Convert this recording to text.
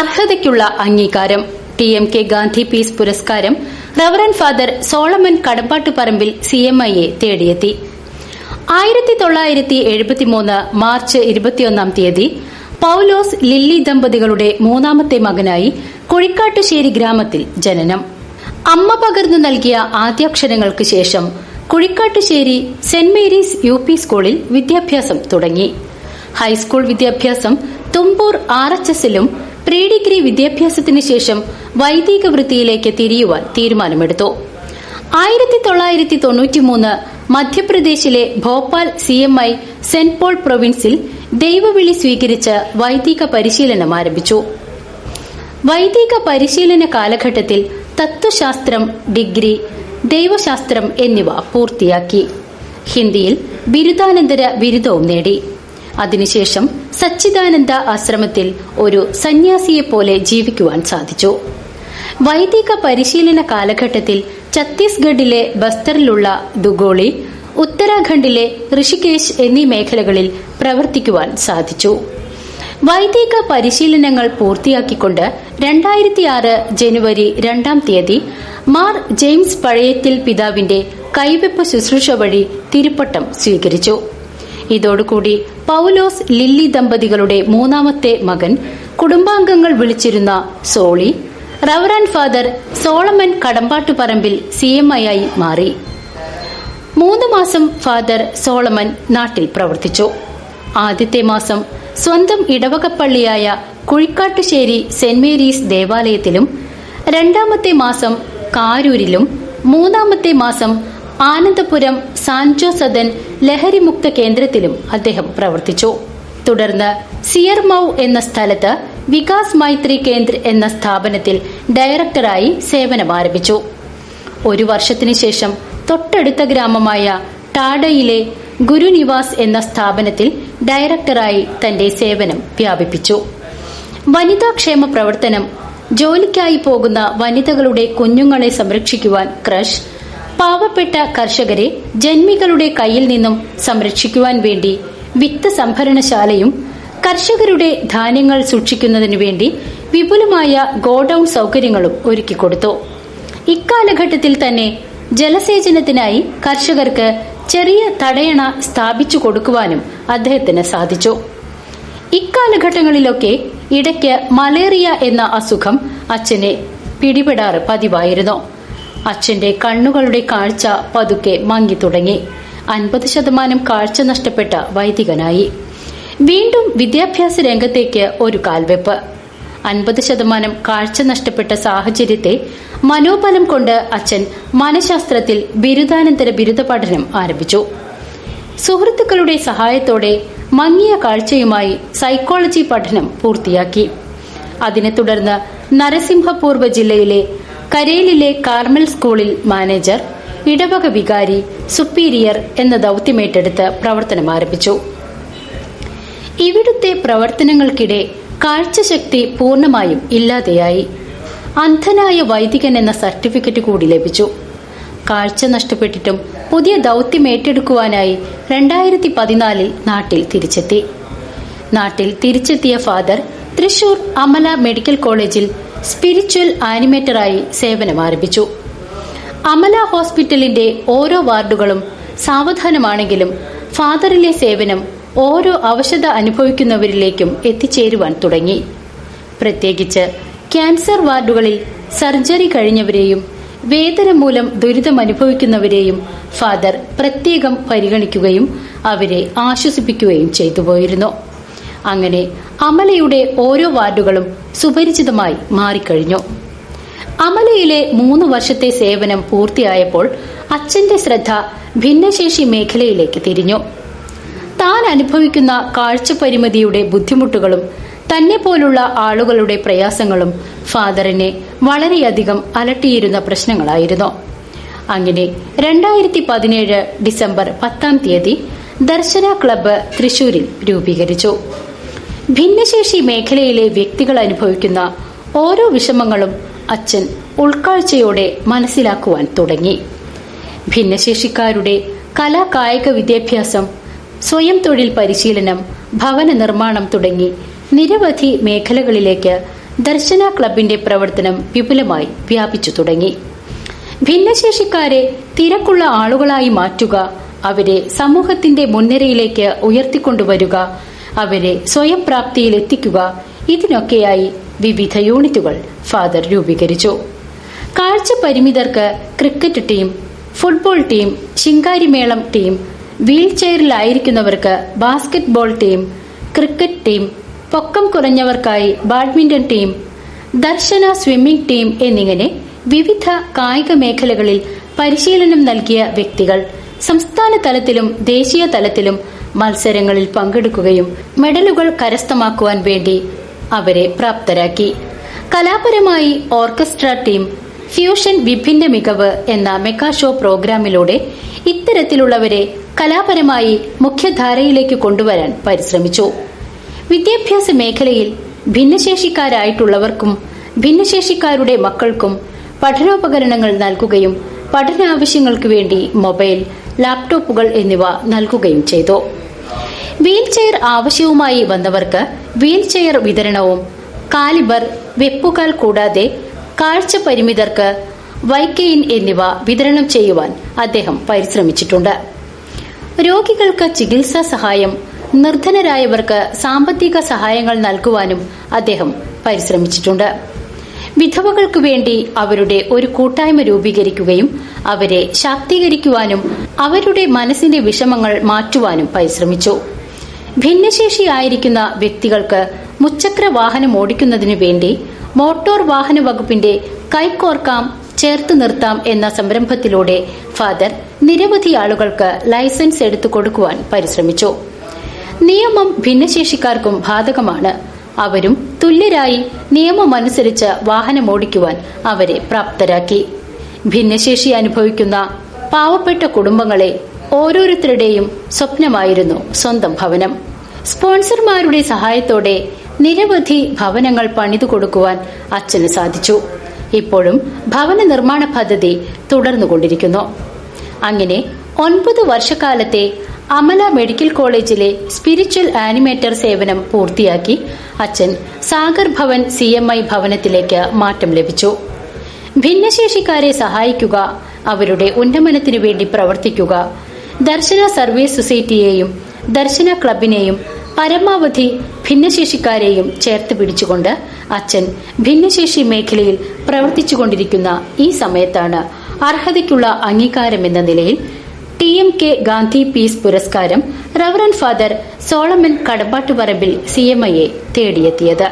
അർഹതയ്ക്കുള്ള അംഗീകാരം. T M K Gandhi peace പുരസ്കാരം reverend father Solomon Kadambattuparambil C M ഐയെ തേടിയെത്തി. ആയിരത്തി തൊള്ളായിരത്തി എഴുപത്തിമൂന്ന് മാർച്ച് ഇരുപത്തിയൊന്നാം തീയതി പൌലോസ് ലില്ലി ദമ്പതികളുടെ മൂന്നാമത്തെ മകനായി കുഴിക്കാട്ടുശ്ശേരി ഗ്രാമത്തിൽ ജനനം. അമ്മ പകർന്നു നൽകിയ ആദ്യാക്ഷരങ്ങൾക്ക് ശേഷം Kuzhikkattussery saint Mary's U P സ്കൂളിൽ വിദ്യാഭ്യാസം തുടങ്ങി. ഹൈസ്കൂൾ വിദ്യാഭ്യാസം തുമ്പൂർ ആർ എച്ച് എസിലും പ്രീ ഡിഗ്രി വിദ്യാഭ്യാസത്തിന് ശേഷം വൈദിക വൃത്തിയിലേക്ക് തിരിയുവാൻ തീരുമാനമെടുത്തു. ആയിരത്തി തൊള്ളായിരത്തി തൊണ്ണൂറ്റിമൂന്ന് മധ്യപ്രദേശിലെ Bhopal C M I saint Paul പ്രൊവിൻസിൽ ദൈവവിളി സ്വീകരിച്ച് വൈദിക പരിശീലനം ആരംഭിച്ചു. വൈദിക പരിശീലന കാലഘട്ടത്തിൽ തത്വശാസ്ത്രം ഡിഗ്രി ദൈവശാസ്ത്രം എന്നിവ പൂർത്തിയാക്കി. ഹിന്ദിയിൽ ബിരുദാനന്തര ബിരുദവും നേടി. അതിനുശേഷം സച്ചിദാനന്ദ ആശ്രമത്തിൽ ഒരു സന്യാസിയെപ്പോലെ ജീവിക്കുവാൻ സാധിച്ചു. വൈദിക പരിശീലന കാലഘട്ടത്തിൽ ഛത്തീസ്ഗഡിലെ ബസ്തറിലുള്ള ദുഗോളി ഉത്തരാഖണ്ഡിലെ ഋഷികേശ് എന്നീ മേഖലകളിൽ പ്രവർത്തിക്കുവാൻ സാധിച്ചു. വൈദിക പരിശീലനങ്ങൾ പൂർത്തിയാക്കിക്കൊണ്ട് രണ്ടായിരത്തി ആറ് ജനുവരി രണ്ടാം തീയതി മാർ ജെയിംസ് പഴയത്തിൽ പിതാവിന്റെ കൈവെപ്പ് ശുശ്രൂഷ വഴി തിരുപ്പട്ടം സ്വീകരിച്ചു. ഇതോടുകൂടി പൗലോസ് ലില്ലി ദമ്പതികളുടെ മൂന്നാമത്തെ മകൻ കുടുംബാംഗങ്ങൾ വിളിച്ചിരുന്ന Solly reverend father Solomon Kadambattuparambil C M I ആയി മാറി. മൂന്ന് മാസം ഫാദർ സോളമൻ നാട്ടിൽ പ്രവർത്തിച്ചു. ആദ്യത്തെ മാസം സ്വന്തം ഇടവകപ്പള്ളിയായ കുഴിക്കാട്ടുശ്ശേരി സെന്റ് മേരീസ് ദേവാലയത്തിലും രണ്ടാമത്തെ മാസം കാരൂരിലും മൂന്നാമത്തെ മാസം ആനന്ദപുരം സാൻജോ സദൻ ലഹരിമുക്ത കേന്ദ്രത്തിലും അദ്ദേഹം പ്രവർത്തിച്ചു. തുടർന്ന് സിയർമൌ എന്ന സ്ഥലത്ത് വികാസ് മൈത്രി കേന്ദ്ര എന്ന സ്ഥാപനത്തിൽ ഡയറക്ടറായി സേവനം ആരംഭിച്ചു ഒരു വർഷത്തിനു ശേഷം തൊട്ടടുത്ത ഗ്രാമമായ ടാഡയിലെ ഗുരുനിവാസ് എന്ന സ്ഥാപനത്തിൽ ഡയറക്ടറായി തന്റെ സേവനം വ്യാപിപ്പിച്ചു. വനിതാക്ഷേമ പ്രവർത്തനം ജോലിക്കായി പോകുന്ന വനിതകളുടെ കുഞ്ഞുങ്ങളെ സംരക്ഷിക്കുവാൻ ക്രഷ് പാവപ്പെട്ട കർഷകരെ ജന്മികളുടെ കയ്യിൽ നിന്നും സംരക്ഷിക്കുവാൻ വേണ്ടി വിത്ത് സംഭരണശാലയും കർഷകരുടെ ധാന്യങ്ങൾ സൂക്ഷിക്കുന്നതിനു വേണ്ടി വിപുലമായ ഗോഡൌൺ സൗകര്യങ്ങളും ഒരുക്കിക്കൊടുത്തു ഇക്കാലഘട്ടത്തിൽ തന്നെ ജലസേചനത്തിനായി കർഷകർക്ക് ചെറിയ തടയണ സ്ഥാപിച്ചു കൊടുക്കുവാനും അദ്ദേഹത്തിന് സാധിച്ചു. ഇക്കാലഘട്ടങ്ങളിലൊക്കെ ഇടയ്ക്ക് മലേറിയ എന്ന അസുഖം അച്ഛനെ പിടിപെടാറ് പതിവായിരുന്നു. അച്ഛന്റെ കണ്ണുകളുടെ കാഴ്ച പതുക്കെ മങ്ങി തുടങ്ങി. അൻപത് ശതമാനം കാഴ്ച നഷ്ടപ്പെട്ട വൈദികനായി. വീണ്ടും വിദ്യാഭ്യാസ രംഗത്തേക്ക് ഒരു കാൽവെപ്പ്. അൻപത് ശതമാനം കാഴ്ച നഷ്ടപ്പെട്ട സാഹചര്യത്തെ മനോബലം കൊണ്ട് അച്ഛൻ മനഃശാസ്ത്രത്തിൽ ബിരുദാനന്തര ബിരുദ പഠനം ആരംഭിച്ചു. സുഹൃത്തുക്കളുടെ സഹായത്തോടെ മങ്ങിയ കാഴ്ചയുമായി സൈക്കോളജി പഠനം പൂർത്തിയാക്കി. അതിനെ തുടർന്ന് നരസിംഹപൂർവ ജില്ലയിലെ കരേലിലെ കാർമൽ സ്കൂളിൽ മാനേജർ ഇടവക വികാരി സുപ്പീരിയർ എന്ന ദൗത്യമേറ്റെടുത്ത് പ്രവർത്തനം ആരംഭിച്ചു. ഇവിടുത്തെ പ്രവർത്തനങ്ങൾക്കിടെ കാഴ്ചശക്തി പൂർണമായും ഇല്ലാതെയായി. അന്ധനായ വൈദികൻ എന്ന സർട്ടിഫിക്കറ്റ് കൂടി ലഭിച്ചു. കാഴ്ച നഷ്ടപ്പെട്ടിട്ടും പുതിയ ദൗത്യം ഏറ്റെടുക്കുവാനായി രണ്ടായിരത്തി പതിനാലിൽ നാട്ടിൽ തിരിച്ചെത്തി. നാട്ടിൽ തിരിച്ചെത്തിയ ഫാദർ തൃശൂർ അമല മെഡിക്കൽ കോളേജിൽ സ്പിരിച്വൽ ആനിമേറ്ററായി സേവനം ആരംഭിച്ചു. അമല ഹോസ്പിറ്റലിന്റെ ഓരോ വാർഡുകളും സാവധാനമാണെങ്കിലും ഫാദറിലെ സേവനം ഓരോ അവശത അനുഭവിക്കുന്നവരിലേക്കും എത്തിച്ചേരുവാൻ തുടങ്ങി. പ്രത്യേകിച്ച് ക്യാൻസർ വാർഡുകളിൽ സർജറി കഴിഞ്ഞവരെയും വേദന മൂലം ദുരിതം അനുഭവിക്കുന്നവരെയും ഫാദർ പ്രത്യേകം പരിഗണിക്കുകയും അവരെ ആശ്വസിപ്പിക്കുകയും ചെയ്തു പോയിരുന്നു അങ്ങനെ അമലയുടെ ഓരോ വാർഡുകളും സുപരിചിതമായി മാറിക്കഴിഞ്ഞു. അമലയിലെ മൂന്ന് വർഷത്തെ സേവനം പൂർത്തിയായപ്പോൾ അച്ഛന്റെ ശ്രദ്ധ ഭിന്നശേഷി മേഖലയിലേക്ക് തിരിഞ്ഞു. താൻ അനുഭവിക്കുന്ന കാഴ്ചപരിമിതിയുടെ ബുദ്ധിമുട്ടുകളും തന്നെ പോലുള്ള ആളുകളുടെ പ്രയാസങ്ങളും ഫാദറിനെ വളരെയധികം അലട്ടിയിരുന്ന പ്രശ്നങ്ങളായിരുന്നു. അങ്ങനെ രണ്ടായിരത്തി പതിനേഴ് ഡിസംബർ പത്താം തീയതി ദർശന ക്ലബ്ബ് തൃശൂരിൽ രൂപീകരിച്ചു. ഭിന്നശേഷി മേഖലയിലെ വ്യക്തികൾ അനുഭവിക്കുന്ന ഓരോ വിഷമങ്ങളും അച്ഛൻ ഉൾക്കാഴ്ചയോടെ മനസ്സിലാക്കുവാൻ തുടങ്ങി. ഭിന്നശേഷിക്കാരുടെ കലാ കായിക വിദ്യാഭ്യാസം സ്വയം തൊഴിൽ പരിശീലനം ഭവന നിർമ്മാണം തുടങ്ങി നിരവധി മേഖലകളിലേക്ക് ദർശന ക്ലബിന്റെ പ്രവർത്തനം വിപുലമായി വ്യാപിച്ചു തുടങ്ങി. ഭിന്നശേഷിക്കാരെ തിരക്കുള്ള ആളുകളായി മാറ്റുക അവരെ സമൂഹത്തിന്റെ മുൻനിരയിലേക്ക് ഉയർത്തിക്കൊണ്ടുവരിക അവരെ സ്വയം പ്രാപ്തിയിൽ എത്തിക്കുക ഇതിനൊക്കെയായി വിവിധ യൂണിറ്റുകൾ ഫാദർ രൂപീകരിച്ചു. കാഴ്ച പരിമിതർക്ക് cricket team football team Shinkari Melam team wheel ചെയറിലായിരിക്കുന്നവർക്ക് ബാസ്കറ്റ്ബോൾ ടീം ക്രിക്കറ്റ് ടീം പൊക്കം കുറഞ്ഞവർക്കായി badminton team Darshana swimming team എന്നിങ്ങനെ വിവിധ കായിക മേഖലകളിൽ പരിശീലനം നൽകിയ വ്യക്തികൾ സംസ്ഥാന തലത്തിലും ദേശീയ തലത്തിലും മത്സരങ്ങളിൽ പങ്കെടുക്കുകയും മെഡലുകൾ കരസ്ഥമാക്കുവാൻ വേണ്ടി അവരെ പ്രാപ്തരാക്കി. കലാപരമായി ഓർക്കസ്ട്ര ടീം ഫ്യൂഷൻ വിഭിന്ന മികവ് എന്ന മെഗാ ഷോ പ്രോഗ്രാമിലൂടെ ഇത്തരത്തിലുള്ളവരെ കലാപരമായി മുഖ്യധാരയിലേക്ക് കൊണ്ടുവരാൻ പരിശ്രമിച്ചു. വിദ്യാഭ്യാസ മേഖലയിൽ ഭിന്നശേഷിക്കാരായിട്ടുള്ളവർക്കും ഭിന്നശേഷിക്കാരുടെ മക്കൾക്കും പഠനോപകരണങ്ങൾ നൽകുകയും പഠനാവശ്യങ്ങൾക്ക് വേണ്ടി മൊബൈൽ ലാപ്ടോപ്പുകൾ എന്നിവ നൽകുകയും ചെയ്തു. വീൽ ചെയർ ആവശ്യവുമായി വന്നവർക്ക് വീൽചെയർ വിതരണവും കാലിബർ വെപ്പുകാൽ കൂടാതെ കാഴ്ച പരിമിതർക്ക് വൈക്കെയിൻ എന്നിവ വിതരണം ചെയ്യുവാൻ അദ്ദേഹം പരിശ്രമിച്ചിട്ടുണ്ട്. രോഗികൾക്ക് ചികിത്സാ സഹായം നിർധനരായവർക്ക് സാമ്പത്തിക സഹായങ്ങൾ നൽകുവാനും അദ്ദേഹം പരിശ്രമിച്ചിട്ടുണ്ട്. വിധവകൾക്ക് വേണ്ടി അവരുടെ ഒരു കൂട്ടായ്മ രൂപീകരിക്കുകയും അവരെ ശാക്തീകരിക്കുവാനും അവരുടെ മനസ്സിന്റെ വിഷമങ്ങൾ മാറ്റുവാനും പരിശ്രമിച്ചു. ഭിന്നശേഷിയായിരിക്കുന്ന വ്യക്തികൾക്ക് മുച്ചക്ര വാഹനം ഓടിക്കുന്നതിനു വേണ്ടി മോട്ടോർ വാഹന വകുപ്പിന്റെ കൈക്കോർക്കാം ചേർത്ത് നിർത്താം എന്ന സംരംഭത്തിലൂടെ ഫാദർ നിരവധി ആളുകൾക്ക് ലൈസൻസ് എടുത്തു കൊടുക്കുവാൻ പരിശ്രമിച്ചു. നിയമം ഭിന്നശേഷിക്കാർക്കും ബാധകമാണ്. അവരും തുല്യരായി നിയമമനുസരിച്ച് വാഹനമോടിക്കുവാൻ അവരെ പ്രാപ്തരാക്കി. ഭിന്നശേഷി അനുഭവിക്കുന്ന പാവപ്പെട്ട കുടുംബങ്ങളെ ഓരോരുത്തരുടെയും സ്വപ്നമായിരുന്നു സ്വന്തം ഭവനം. സ്പോൺസർമാരുടെ സഹായത്തോടെ നിരവധി ഭവനങ്ങൾ പണിതു കൊടുക്കുവാൻ അച്ഛന് സാധിച്ചു. ഇപ്പോഴും ഭവന നിർമ്മാണ പദ്ധതി തുടർന്നുകൊണ്ടിരിക്കുന്നു. അങ്ങനെ ഒൻപത് വർഷക്കാലത്തെ അമല മെഡിക്കൽ കോളേജിലെ സ്പിരിച്വൽ ആനിമേറ്റർ സേവനം പൂർത്തിയാക്കി അച്ഛൻ Sagar Bhavan C M I ഭവനത്തിലേക്ക് മാറ്റം ലഭിച്ചു. ഭിന്നശേഷിക്കാരെ സഹായിക്കുക അവരുടെ ഉന്നമനത്തിനു വേണ്ടി പ്രവർത്തിക്കുക ദർശന സർവീസ് സൊസൈറ്റിയെയും ദർശന ക്ലബിനെയും പരമാവധി ഭിന്നശേഷിക്കാരെയും ചേർത്ത് പിടിച്ചുകൊണ്ട് അച്ഛൻ ഭിന്നശേഷി മേഖലയിൽ പ്രവർത്തിച്ചുകൊണ്ടിരിക്കുന്ന ഈ സമയത്താണ് അർഹതയ്ക്കുള്ള അംഗീകാരം എന്ന നിലയിൽ T M K Gandhi peace പുരസ്കാരം reverend father Solomon Kadambattuparambil C M ഐയെ തേടിയെത്തിയത്.